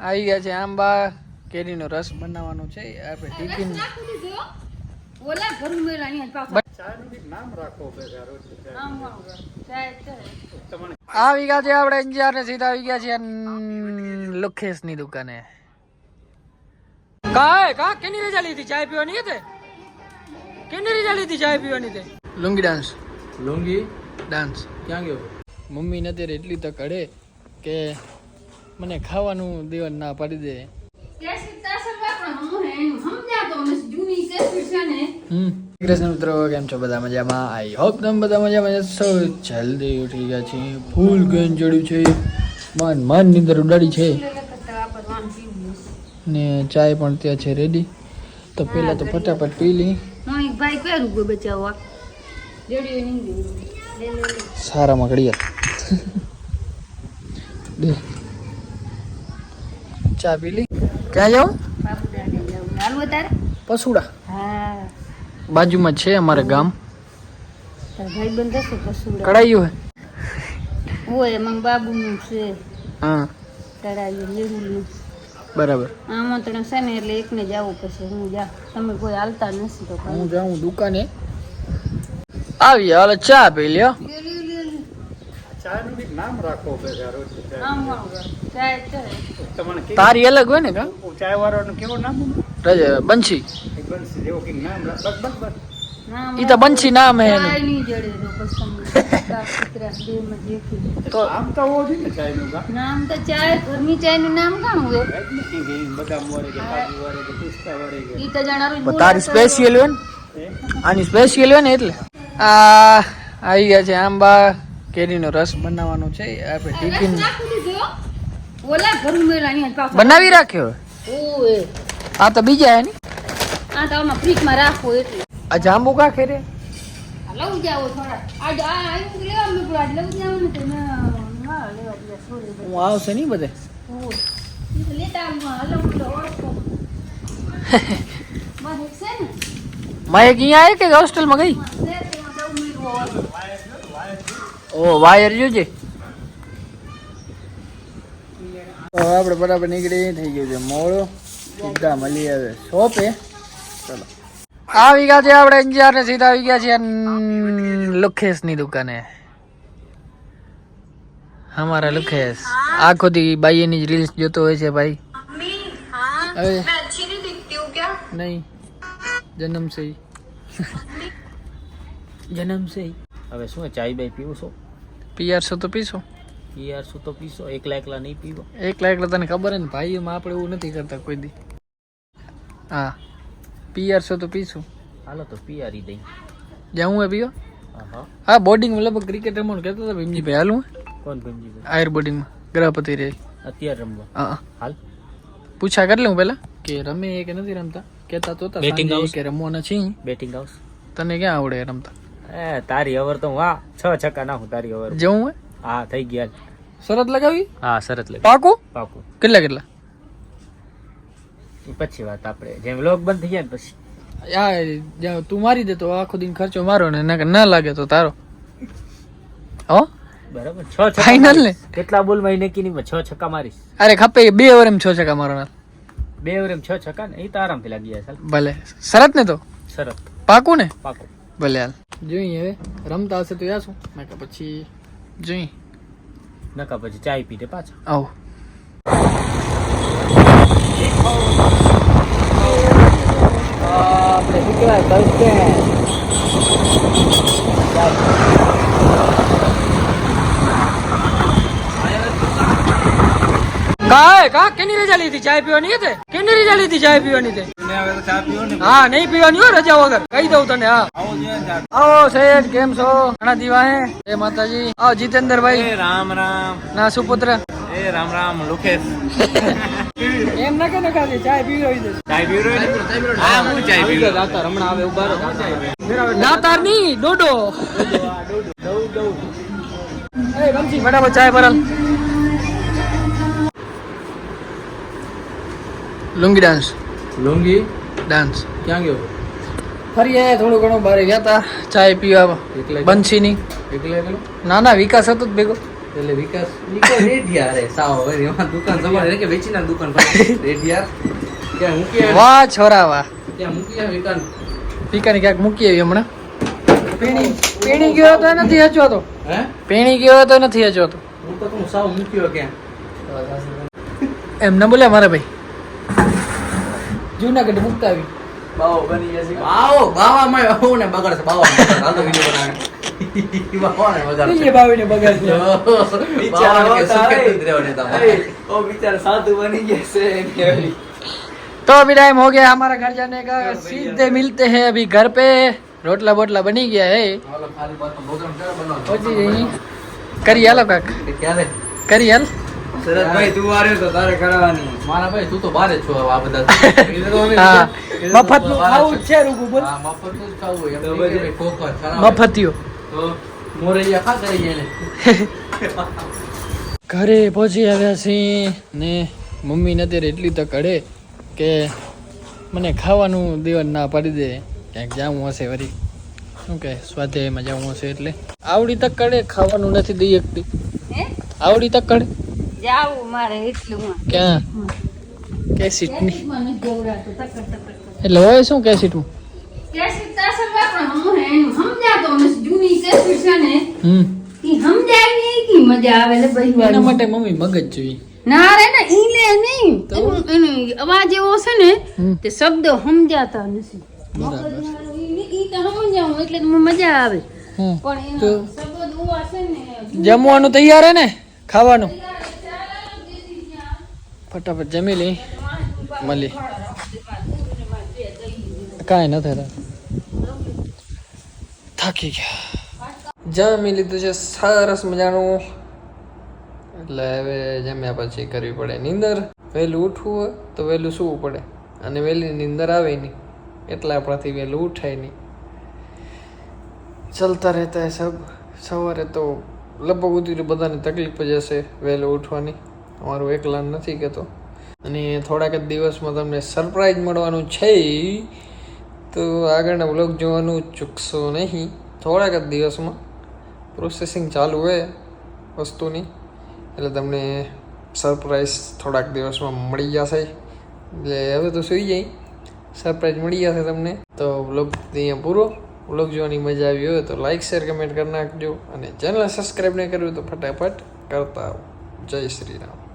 આવી ગયા છે આંબા કેરીનો રસ બનાવવાનો છે. આપણે ટિફિન ઓલા ઘરું મેળા અહીંયા આવી ગયા છે આપણે અંજાર ને સીધા આવી ગયા છે લુખેશની દુકાને. કાય કા કેની રજા લીધી? ચાય પીવાની હતી કેની રજા લીધી ચાય પીવાની તે? લુંગી ડાન્સ લુંગી? ડાન્સ ક્યાં ગયો? મમ્મી ને અત્યારે એટલી તક અડે કે મને ખાવાનું દેવા ના પાડી દે. કૃષ્ણ મિત્રો કેમ છો? બધા મજામાં? આઈ હોપ તમે બધા મજામાં સૌ જલ્દી ઉઠી ગયા છે. ફૂલ ગેન ચડ્યું છે. મન મનની ઉડાડી છે. ને ચાય પણ ત્યાં છે રેડી તો પહેલા તો ફટાફટ પી લી. ભાઈ પહેરું ગયો બચાવવા સારામાં દે. ચા પી લી ક્યાં જવું પસુડા હા. બાજુમાં છે અમારે ગામ. કડાયું હે. હોય મગ બાબુનું છે. હા. તળાયું લેવું બરાબર. આમંત્રણ છે ને એટલે એકને જવું પછી હું જા તમે કોઈ હાલતા નથી તો હું જાઉં દુકાને. આવી હાલ ચા પી લ્યો. તારી અલગ હોય ને કા? ચાય વાળાનું કેવું નામ? રજ- બંશી. જેવું કંઈક નામ રાખ- બસ બસ બસ. ઈ તો બંશી નામ હે તો આમ તો હોવું જોઈએ ને નામ તો ચાય ઘરની ચાયનું નામ કાણું હોય? કાંઈ જ નથી કે ઈ બદામ વાળે કે કાજુ વાળે કે પિસ્તા વાળે કે ઈ તો જાણારું તારી સ્પેશિયલ હોય ને? આની સ્પેશિયલ હોય ને એટલે? આ આવી ગયા છે આંબા. કેરીનો રસ બનાવવાનો છે આપણે ટિફિન ઓલા ઘરું મેળા અહીંયા બનાવી રાખ્યો ઓય આ તો બીજા હે ને આ તો આમાં ફ્રીજમાં રાખો એટલે. આ જાંબુ કા ખેરે? લઉં જાવો થોડા આ આ આવ્યું કે લેવા મેં આજ લઉં જાવો ને તો ના ના લેવા દે સોરી હું આવશે નહીં બધે? તો લેતા હલો હલો ઓળખો. મારે છે ને? માયક અહીંયા આવી કે હોસ્ટેલમાં ગઈ? હું ઓ વાયર જોજે તો આપણે બરાબર નીકળી થઈ ગયું છે મોડો. સીધા મળી આવે શોપે. ચલો. આવી ગયા છે આપણે અંજાર ને સીધા આવી ગયા છે લુખેશની દુકાને. અમારા લુખેશ. આખો દી બાઈ ની રીલ્સ જોતો હોય છે ભાઈ. નહીં. જન્મ સે જન્મ સે હવે શું ચાય બાઈ પીવું શું પીઆર સો તો પીશો. પીઆરસો તો પીશો. એકલા એકલા નહીં પીવો. એકલા એકલા તને ખબર હે ને ભાઈ એમાં આપણે એવું નથી કરતા કોઈ દી. હા પીઆર સો તો પીશું. હાલો તો પીઆરી દઈ. જાઉં હે પીઓ હા બોર્ડિંગ મતલબ ક્રિકેટ રમવાનું કહેતો હતો ભીમજીભાઈ હાલું કોણ ભીમજીભાઈ? આયર બોર્ડિંગમાં ગ્રહપતિ રે અત્યારે રમવા. હા હાલ. પૂછા કરી લઉં પેલા કે રમે એ કે નથી રમતા? કેતા તો બેટિંગ હાઉસ કે રમવાના છે બેટિંગ હાઉસ તને ક્યાં આવડે રમતા? એ તારી ઓવર તો હું હા છ છક્કા નાખું તારી ઓવર જવું હે હા થઈ ગયા. શરત લગાવી? હા શરત લગાવી. પાકું? પાકું. કેટલા કેટલા? પછી વાત આપણે જેમ લોક બંધ થઈ જાય પછી. યાર તું મારી દે તો આખો દિન ખર્ચો મારો ને ના ના લાગે તો તારો. હો? બરાબર છ Final ને? કેટલા બોલમાં નક્કી નહીં છ છક્કા મારીશ. અરે ખપે બે ઓવર એમ છ છક્કા મારવાના. બે ઓવર એમ છ છક્કા ને એ તો આરામથી લાગી જાય ચાલ ભલે. શરત ને તો? શરત. પાકું ને? પાકું. ભલે હાલ. જોઈએ હવે રમતા હશે તો યાશું મેં કે પછી જોઈ. નકા પછી ચાય પીને પાછા. આવો. આપણે શું કહેવાય કાય કા? કેની રજા લીધી? ચાય પીવાની હતી કેની રજા લીધી ચાય પીવાની હતી હા નહીં પીવાની હો રજા વગર. કહી દઉં તને હા. આવો શેઠ કેમ છો? ઘણા દીવા હે? એ માતાજી. આવો જીતેન્દ્રભાઈ. રામ રામ. ના સુપુત્ર. એ રામ રામ લુકેશ. એમ ના કે નકા ચાય પીવી હોય છે ચાય પીરો હા હું ચાય પીવી દાતા રમણા આવે ઊભા રહો. દાતારની ડોડો. એ રમજી ફટાફટ ચાય ભરલ લુંગી ડાન્સ લુંગી? ડાન્સ ક્યાં ગયો? ફરી આયા થોડું ઘણું બહાર ગયા હતા ચાય પીવા. એકલા બંસી ની એકલા એકલો ના ના વિકાસ હતો જ ભેગો. એટલે વિકાસ રેડિયા રે સાવ હવે એમાં દુકાન સંભાળે કે વેચી ના દુકાન પર રેડિયા ક્યાં મૂકી વાહ છોરા વાહ ક્યાં મૂકી વિકાન? પીકાની ક્યાંક મૂકી આવી હમણાં. પેણી પેણી ગયો તો નથી હચવો તો હે? પેણી ગયો તો નથી હચવો તો હું તો કહું સાવ મૂક્યો ક્યાં? એમ ન બોલે મારા ભાઈ. જુનાગઢ મુકતા આવી બાવો બની જશે બાવો બાવામાં બાવો ને બગાડશે બાવા હાલ તો વિડિયો બનાવે બાવા ને બગાડશે બાવીને બગાડ બાવા કે સુકે દૂધ રહેવાને તમારે ઓ બિચારા સાધુ બની ગયા છે એની ઓલી. तो अभी टाइम हो गया हमारा घर जाने का सीधे मिलते हैं अभी घर पे रोटला बोटला बनी गया है હાલો ખાલી બાતનો પ્રોગ્રામ ક્યારે બનાવવાનો पहुंची गई करी हालो काक કે ક્યારે करी हाल શરદભાઈ તું આવ્યો તો તારે કરાવવાની મારા ભાઈ તું તો બારે છો આ બધા. મફતનું ખાવું છે. રૂગુ બોલ. હા મફતનું ખાવું એમ તો નહીં કે પછી- ભાઈ કોકર ખરાબ. મફતિયો તો મોરૈયા ખા કરી એને ઘરે પહોંચી આવ્યા છીએ ને મમ્મીને અત્યારે એટલી તક અડે કે મને ખાવાનું દેવાનું ના પાડી દે. ક્યાંક જવું હશે વળી શું કે સ્વાધ્યાયમાં જવું હશે એટલે. આવડી તક કડે ખાવાનું નથી દઈ શકતી. આવડી તક કડે જાવું મારે એટલું ક્યાં? એટલે હોય શું તાસર વાપરા હું એનું સમજાતો નથી જૂની કેસી છે ને હમ. ઈ સમજાય નહીં કી મજા આવે એના માટે મમ્મી મગજ જોઈએ ના રે ને ઈ લે નહીં. એનું અવાજ એવો છે ને તે શબ્દો સમજાતા નથી. બરાબર. ઈ ઈ તો સમજાવું એટલે મજા આવે. પણ એનો શબ્દ ઉવા છે ને જમવાનું તૈયાર હે ને? ખાવાનું? ફટાફટ જમી લઈ. મળી. કાંઈ ન થતા થાકી ગયા. જમી લીધું છે સરસ મજાનું. એટલે હવે જમ્યા પછી કરવી પડે નીંદર. વહેલું ઉઠવું તો વહેલું સૂવું પડે. અને વહેલી નીંદર આવે નહીં. એટલે આપણાથી વહેલું ઉઠાય નહીં. ચલતા રહેતા સબ. સવારે તો લગભગ ઉધી બધાને તકલીફ જ હશે વહેલું ઉઠવાની. અમારું એકલાન નથી કહેતો અને થોડાક જ દિવસમાં તમને સરપ્રાઈઝ મળવાનું છે તો આગળના બ્લોગ જોવાનું ચૂકશો નહીં. થોડાક જ દિવસમાં પ્રોસેસિંગ ચાલુ હોય વસ્તુની. એટલે તમને સરપ્રાઈઝ થોડાક દિવસમાં મળી જશે. એટલે હવે તો સુઈ જાય સરપ્રાઈઝ મળી જશે તમને. તો બ્લોગ અહીંયા પૂરો. બ્લોગ જોવાની મજા આવી હોય તો લાઇક શેર કમેન્ટ કરી નાખજો. અને ચેનલ સબસ્ક્રાઈબ નહીં કર્યું તો ફટાફટ કરતા આવો. જય શ્રી રામ.